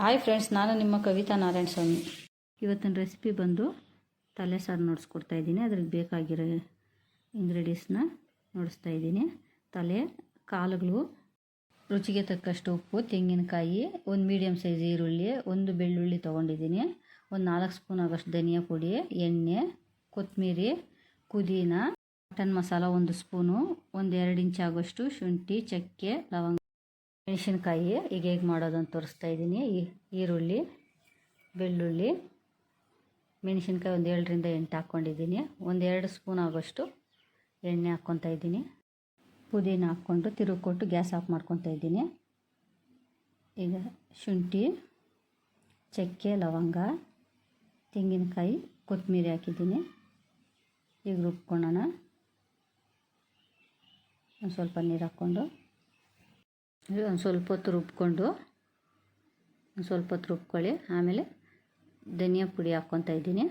Hi friends ನಾನು ನಿಮ್ಮ ಕವಿತಾ ನಾರಾಯಣ ಸ್ವಾಮಿ ಇವತ್ತಿನ ರೆಸಿಪಿ ಬಂದು ತಲೆ ಸಾರು ನೋಡಿಸ್ಕೊಡ್ತಾ ಇದ್ದೀನಿ. ಅದ್ರಿಗೆ ಬೇಕಾಗಿರೋ ಇಂಗ್ರೀಡಿಯೆಂಟ್ಸ್ನ ನೋಡಿಸ್ತಾ ಇದ್ದೀನಿ. ತಲೆ, ಕಾಲುಗಳು, ರುಚಿಗೆ ತಕ್ಕಷ್ಟು ಉಪ್ಪು, ತೆಂಗಿನಕಾಯಿ, ಒಂದು ಮೀಡಿಯಮ್ ಸೈಜ್ ಈರುಳ್ಳಿ, ಒಂದು ಬೆಳ್ಳುಳ್ಳಿ ತೊಗೊಂಡಿದ್ದೀನಿ. ಒಂದು ನಾಲ್ಕು ಸ್ಪೂನ್ ಆಗೋಷ್ಟು ಧನಿಯಾ ಪುಡಿ, ಎಣ್ಣೆ ಕೊತ್ತಂಬರಿ ಪುದೀನ ಮಟನ್ ಮಸಾಲ ಒಂದು ಸ್ಪೂನು ಒಂದು ಎರಡು ಇಂಚ್ ಆಗೋಷ್ಟು ಶುಂಠಿ, ಚಕ್ಕೆ, ಲವಂಗ. ಮೆಣಸಿನ್ಕಾಯಿ ಈಗ ಹೇಗೆ ಮಾಡೋದು ಅಂತ ತೋರಿಸ್ತಾ ಇದ್ದೀನಿ. ಈರುಳ್ಳಿ, ಬೆಳ್ಳುಳ್ಳಿ, ಮೆಣಸಿನ್ಕಾಯಿ ಒಂದು ಏಳರಿಂದ ಎಂಟು ಹಾಕ್ಕೊಂಡಿದ್ದೀನಿ ಒಂದು ಎರಡು ಸ್ಪೂನ್ ಆಗೋಷ್ಟು ಎಣ್ಣೆ ಹಾಕ್ಕೊತಾ ಇದ್ದೀನಿ. ಪುದೀನ ಹಾಕ್ಕೊಂಡು ತಿರುಗಿ ಕೊಟ್ಟು ಗ್ಯಾಸ್ ಆಫ್ ಮಾಡ್ಕೊತಾ ಇದ್ದೀನಿ. ಈಗ ಶುಂಠಿ, ಚಕ್ಕೆ, ಲವಂಗ, ತೆಂಗಿನಕಾಯಿ, ಕೊತ್ತಂಬರಿ ಹಾಕಿದ್ದೀನಿ. ಈಗ ರುಬ್ಕೊಳ್ಳೋಣ. ಒಂದು ಸ್ವಲ್ಪ ನೀರು ಹಾಕ್ಕೊಂಡು ಒಂದು ಸ್ವಲ್ಪ ಹೊತ್ತು ರುಬ್ಕೊಂಡು, ಒಂದು ಸ್ವಲ್ಪ ಹೊತ್ತು ರುಬ್ಕೊಳ್ಳಿ. ಆಮೇಲೆ ಧನಿಯಾ ಪುಡಿ ಹಾಕ್ಕೊತಾ ಇದ್ದೀನಿ.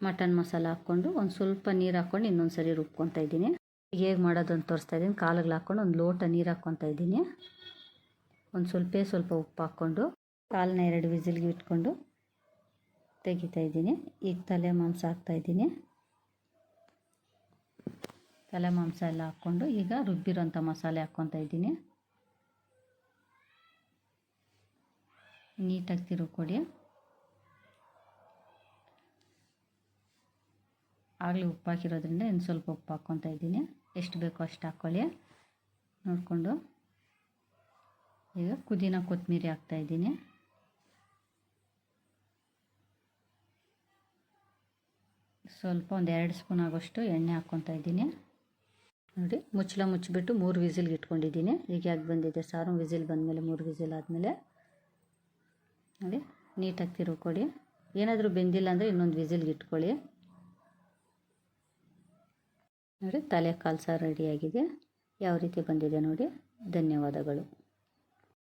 ಮಟನ್ ಮಸಾಲ ಹಾಕ್ಕೊಂಡು ಒಂದು ಸ್ವಲ್ಪ ನೀರು ಹಾಕ್ಕೊಂಡು ಇನ್ನೊಂದು ಸರಿ ರುಬ್ಕೊತಾ ಇದ್ದೀನಿ. ಹೇಗೆ ಮಾಡೋದು ಅಂತ ತೋರಿಸ್ತಾ ಇದ್ದೀನಿ. ಕಾಲುಗಳು ಹಾಕ್ಕೊಂಡು ಒಂದು ಲೋಟ ನೀರು ಹಾಕ್ಕೊತಾ ಇದ್ದೀನಿ. ಒಂದು ಸ್ವಲ್ಪೇ, ಸ್ವಲ್ಪ ಉಪ್ಪು ಹಾಕ್ಕೊಂಡು ಕಾಲನ್ನ ಎರಡು ವಿಸಿಲ್ಗೆ ಇಟ್ಕೊಂಡು ತೆಗಿತಾ ಇದ್ದೀನಿ. ಈಗ ತಲೆ ಮಾಂಸ ಹಾಕ್ತಾಯಿದ್ದೀನಿ ತಲೆ ಮಾಂಸ ಎಲ್ಲ ಹಾಕ್ಕೊಂಡು ಈಗ ರುಬ್ಬಿರೋಂಥ ಮಸಾಲೆ ಹಾಕ್ಕೊತಾ ಇದ್ದೀನಿ. ನೀಟಾಗಿ ತಿರುಗ್ಕೊಡಿ. ಆಗಲೇ ಉಪ್ಪು ಹಾಕಿರೋದ್ರಿಂದ ಇನ್ನು ಸ್ವಲ್ಪ ಉಪ್ಪು ಹಾಕ್ಕೊತಾ ಇದ್ದೀನಿ. ಎಷ್ಟು ಬೇಕೋ ಅಷ್ಟು ಹಾಕ್ಕೊಳ್ಳಿ. ನೋಡಿಕೊಂಡು. ಈಗ ಪುದೀನ ಕೊತ್ತಂಬರಿ ಹಾಕ್ತಾಯಿದ್ದೀನಿ ಸ್ವಲ್ಪ ಒಂದು ಎರಡು ಸ್ಪೂನ್ ಆಗೋಷ್ಟು ಎಣ್ಣೆ ಹಾಕ್ಕೊತಾ ಇದ್ದೀನಿ. ನೋಡಿ, ಮುಚ್ಚಳ ಮುಚ್ಚಿಬಿಟ್ಟು ಮೂರು ವಿಸಿಲ್ಗೆ ಇಟ್ಕೊಂಡಿದ್ದೀನಿ. ಈಗ ಯಾಕೆ ಬಂದಿದೆ ಸಾರು. ವಿಸಿಲ್ ಬಂದಮೇಲೆ ಮೂರು ವಿಸಿಲ್ ಆದಮೇಲೆ ನೋಡಿ, ನೀಟಾಗಿ ತಿರುಗ್ಕೊಡಿ ಏನಾದರೂ ಬೆಂದಿಲ್ಲ ಅಂದರೆ ಇನ್ನೊಂದು ವಿಸಿಲ್ಗೆ ಇಟ್ಕೊಳ್ಳಿ. ನೋಡಿ, ತಲೆ ಕಾಲು ಸಾರು ರೆಡಿಯಾಗಿದೆ. ಯಾವ ರೀತಿ ಬಂದಿದೆ ನೋಡಿ, ಧನ್ಯವಾದಗಳು.